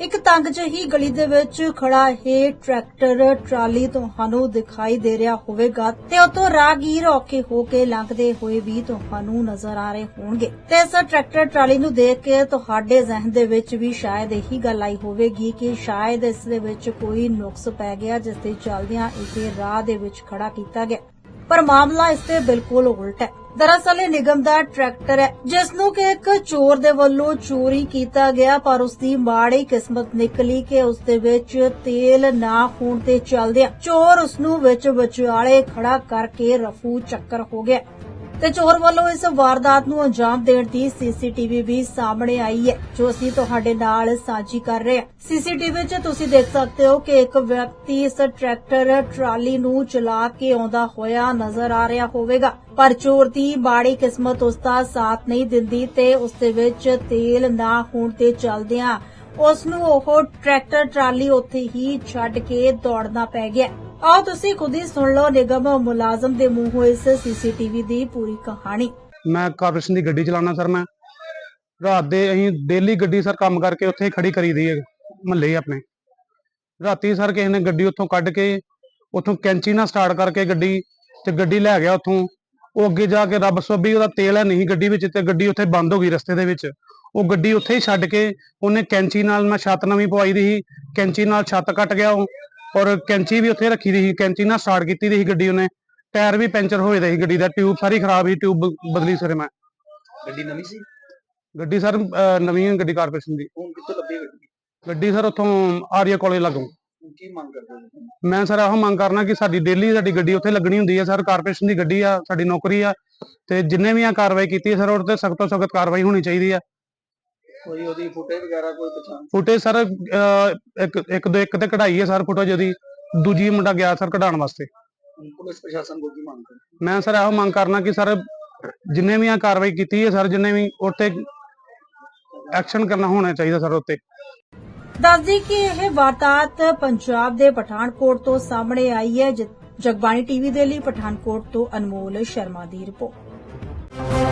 ਇੱਕ ਤੰਗ ਜਿਹੀ ਗਲੀ ਦੇ ਵਿੱਚ ਖੜਾ ਇਹ ਟਰੈਕਟਰ ਟਰਾਲੀ ਤੁਹਾਨੂੰ ਦਿਖਾਈ ਦੇ ਰਿਹਾ ਹੋਵੇਗਾ ਤੇ ਉਤੋਂ ਰਾਹਗੀਰ ਔਖੇ ਹੋ ਕੇ ਲੰਘਦੇ ਹੋਏ ਵੀ ਤੁਹਾਨੂੰ ਨਜ਼ਰ ਆ ਰਹੇ ਹੋਣਗੇ। ਤੇ ਇਸ ਟਰੈਕਟਰ ਟਰਾਲੀ ਨੂੰ ਦੇਖ ਕੇ ਤੁਹਾਡੇ ਜ਼ਿਹਨ ਦੇ ਵਿੱਚ ਵੀ ਸ਼ਾਇਦ ਇਹੀ ਗੱਲ ਆਈ ਹੋਵੇਗੀ ਕਿ ਸ਼ਾਇਦ ਇਸ ਦੇ ਵਿੱਚ ਕੋਈ ਨੁਕਸ ਪੈ ਗਿਆ, ਜਿਸ ਦੇ ਚੱਲਦਿਆਂ ਇਹ ਰਾਹ ਦੇ ਵਿੱਚ ਖੜਾ ਕੀਤਾ ਗਿਆ। ਪਰ ਮਾਮਲਾ ਇਸ ਤੇ ਬਿਲਕੁਲ ਉਲਟ ਹੈ। ਦਰਅਸਲ ਇਹ ਨਿਗਮ ਦਾ ਟਰੈਕਟਰ ਹੈ ਜਿਸ ਨੂੰ ਕਿ ਇੱਕ ਚੋਰ ਦੇ ਵੱਲੋਂ ਚੋਰੀ ਕੀਤਾ ਗਿਆ, ਪਰ ਉਸ ਦੀ ਮਾੜੀ ਕਿਸਮਤ ਨਿਕਲੀ ਕਿ ਉਸ ਦੇ ਵਿੱਚ ਤੇਲ ਨਾ ਹੋਣ ਤੇ ਚੱਲਦਿਆਂ ਚੋਰ ਉਸ ਨੂੰ ਵਿੱਚ ਵਿਚਾਲੇ ਖੜਾ ਕਰਕੇ ਰਫੂ ਚੱਕਰ ਹੋ ਗਿਆ। ਤੇ ਚੋਰ ਵੱਲੋਂ ਇਸ ਵਾਰਦਾਤ ਨੂੰ ਅੰਜਾਮ ਦੇਣ ਦੀ ਸੀਸੀਟੀਵੀ ਵੀ ਸਾਹਮਣੇ ਆਈ ਹੈ, ਜੋ ਅਸੀਂ ਤੁਹਾਡੇ ਨਾਲ ਸਾਂਝੀ ਕਰ ਰਹੇ ਹਾਂ। ਸੀਸੀਟੀਵੀ 'ਚ ਤੁਸੀਂ ਦੇਖ ਸਕਦੇ ਹੋ ਕਿ ਇੱਕ ਵਿਅਕਤੀ ਇਸ ਟਰੈਕਟਰ, ਟਰਾਲੀ ਨੂੰ ਚਲਾ ਕੇ ਆਉਂਦਾ ਹੋਇਆ ਨਜ਼ਰ ਆ ਰਿਹਾ ਹੋਵੇਗਾ। ਪਰ ਚੋਰ ਦੀ ਮਾੜੀ ਕਿਸਮਤ ਉਸ ਦਾ ਸਾਥ ਨਹੀਂ ਦਿੰਦੀ ਤੇ ਉਸ ਦੇ ਵਿੱਚ ਤੇਲ ਨਾ ਹੋਣ ਤੇ ਚੱਲਦਿਆਂ ਉਸ ਨੂੰ ਉਹ ਟਰੈਕਟਰ, ਟਰਾਲੀ ਉੱਥੇ ਹੀ ਛੱਡ ਕੇ ਦੌੜਨਾ ਪੈ ਗਿਆ। ਆਓ ਤੁਸੀਂ ਖੁਦ ਹੀ ਸੁਣ ਲਓ ਨਿਗਮ ਮੁਲਾਜ਼ਮ ਦੇ ਮੂੰਹੋਂ ਇਸ ਸੀਸੀਟੀਵੀ ਦੀ ਪੂਰੀ ਕਹਾਣੀ। ਮੈਂ ਕਾਰਪੋਰੇਸ਼ਨ ਦੀ ਗੱਡੀ ਚਲਾਉਣਾ, ਸਰ, ਮੈਂ। ਰਾਤ ਦੇ ਅਸੀਂ ਡੇਲੀ ਗੱਡੀ, ਸਰ, ਕੰਮ ਕਰਕੇ ਉੱਥੇ ਖੜੀ ਕਰੀ ਦੀ ਹੈ, ਮਹੱਲੇ ਆਪਣੇ। ਰਾਤੀ, ਸਰ, ਕਿਸੇ ਨੇ ਗੱਡੀ ਉੱਥੋਂ ਕੱਢ ਕੇ ਉੱਥੋਂ ਕੈਂਚੀ ਨਾਲ ਸਟਾਰਟ ਕਰਕੇ ਗੱਡੀ ਤੇ ਗੱਡੀ ਲੈ ਗਿਆ ਉੱਥੋਂ। ਉਹ ਅੱਗੇ ਜਾ ਕੇ ਰੱਬ ਸੋਭੀ, ਉਹਦਾ ਤੇਲ ਹੈ ਨਹੀਂ ਗੱਡੀ ਵਿੱਚ ਤੇ ਗੱਡੀ ਉੱਥੇ ਬੰਦ ਹੋ ਗਈ ਰਸਤੇ ਦੇ ਵਿੱਚ। ਉਹ ਗੱਡੀ ਉੱਥੇ ਹੀ ਛੱਡ ਕੇ ਉਹਨੇ ਕੈਂਚੀ ਨਾਲ, ਮੈਂ ਛੱਤ ਨਵੀਂ ਪਵਾਈ ਦੀ ਸੀ। ਕੈਂਚੀ ਨਾਲ ਛੱਤ ਕੱਟ ਗਿਆ ਉਹ। ਔਰ ਕੈਂਚੀ ਵੀ ਉੱਥੇ ਰੱਖੀ ਦੀ ਸੀ ਕੈਂਚੀ ਨਾਲ ਸਟਾਰਟ ਕੀਤੀ ਦੀ ਸੀ ਗੱਡੀ ਉਹਨੇ ਟਾਇਰ ਵੀ ਪੈਂਚਰ ਹੋਏ ਦੇ ਸੀ ਗੱਡੀ ਦਾ ਟਿਊਬ ਸਾਰੀ ਖਰਾਬ ਸੀ ਟਿਊਬ ਬਦਲੀ ਸਰੇ ਮੈਂ। ਗੱਡੀ ਨਵੀਂ ਸੀ? ਗੱਡੀ ਸਰ ਨਵੀਂ ਹੈ ਗੱਡੀ ਕਾਰਪੋਰੇਸ਼ਨ ਦੀ। ਹੁਣ ਕਿੱਥੋਂ ਲੱਭੀ ਗੱਡੀ? ਗੱਡੀ ਸਰ ਉੱਥੋਂ ਆਰੀਆ ਕਾਲਜ ਲੱਗੋਂ। ਕੀ ਮੰਗ ਕਰਦੇ ਹੋ? ਮੈਂ ਸਰ ਇਹੋ ਮੰਗ ਕਰਨਾ ਕਿ ਸਾਡੀ ਡੇਲੀ ਸਾਡੀ ਗੱਡੀ ਉੱਥੇ ਲੱਗਣੀ ਹੁੰਦੀ ਹੈ ਸਰ ਕਾਰਪੋਰੇਸ਼ਨ ਦੀ ਗੱਡੀ ਆ ਸਾਡੀ ਨੌਕਰੀ ਆ ਤੇ ਜਿੰਨੇ ਵੀ ਆ ਕਾਰਵਾਈ ਕੀਤੀ ਹੈ ਸਰ ਉਹਦੇ ਤੇ ਸਖਤ ਤੋਂ ਸਖਤ ਕਾਰਵਾਈ ਹੋਣੀ ਚਾਹੀਦੀ ਆ। ਕੋਈ ਉਹਦੀ ਫੁਟੇਜ ਵਗੈਰਾ ਕੋਈ ਪਛਾਣ ਫੁਟੇਜ ਸਰ ਅਹ, ਇੱਕ ਇੱਕ ਦੋ ਇੱਕ ਤੇ ਕਢਾਈ ਹੈ ਸਰ ਫੁਟੇਜ ਉਹਦੀ ਦੂਜੀ ਮੁੰਡਾ ਗਿਆ ਸਰ ਕਢਾਉਣ ਵਾਸਤੇ। ਪੁਲਿਸ ਪ੍ਰਸ਼ਾਸਨ ਕੋਲ ਕੀ ਮੰਗ ਕਰਦੇ ਮੈਂ ਸਰ ਇਹੋ ਮੰਗ ਕਰਨਾ ਕਿ ਸਰ ਜਿੰਨੇ ਵੀ ਆ ਕਾਰਵਾਈ ਕੀਤੀ ਹੈ ਸਰ ਜਿੰਨੇ ਵੀ ਉੱਤੇ ਐਕਸ਼ਨ ਕਰਨਾ ਹੋਣਾ ਚਾਹੀਦਾ ਸਰ ਉੱਤੇ। ਦੱਸਦੀ ਕਿ ਇਹ ਵਾਰਦਾਤ ਪੰਜਾਬ ਦੇ ਪਠਾਨਕੋਟ ਤੋਂ ਸਾਹਮਣੇ ਆਈ ਹੈ ਜ- ਜਗਬਾਣੀ ਟੀਵੀ ਦੇ ਲਈ ਪਠਾਨਕੋਟ ਤੋਂ ਅਨਮੋਲ ਸ਼ਰਮਾ ਦੀ ਰਿਪੋਰਟ।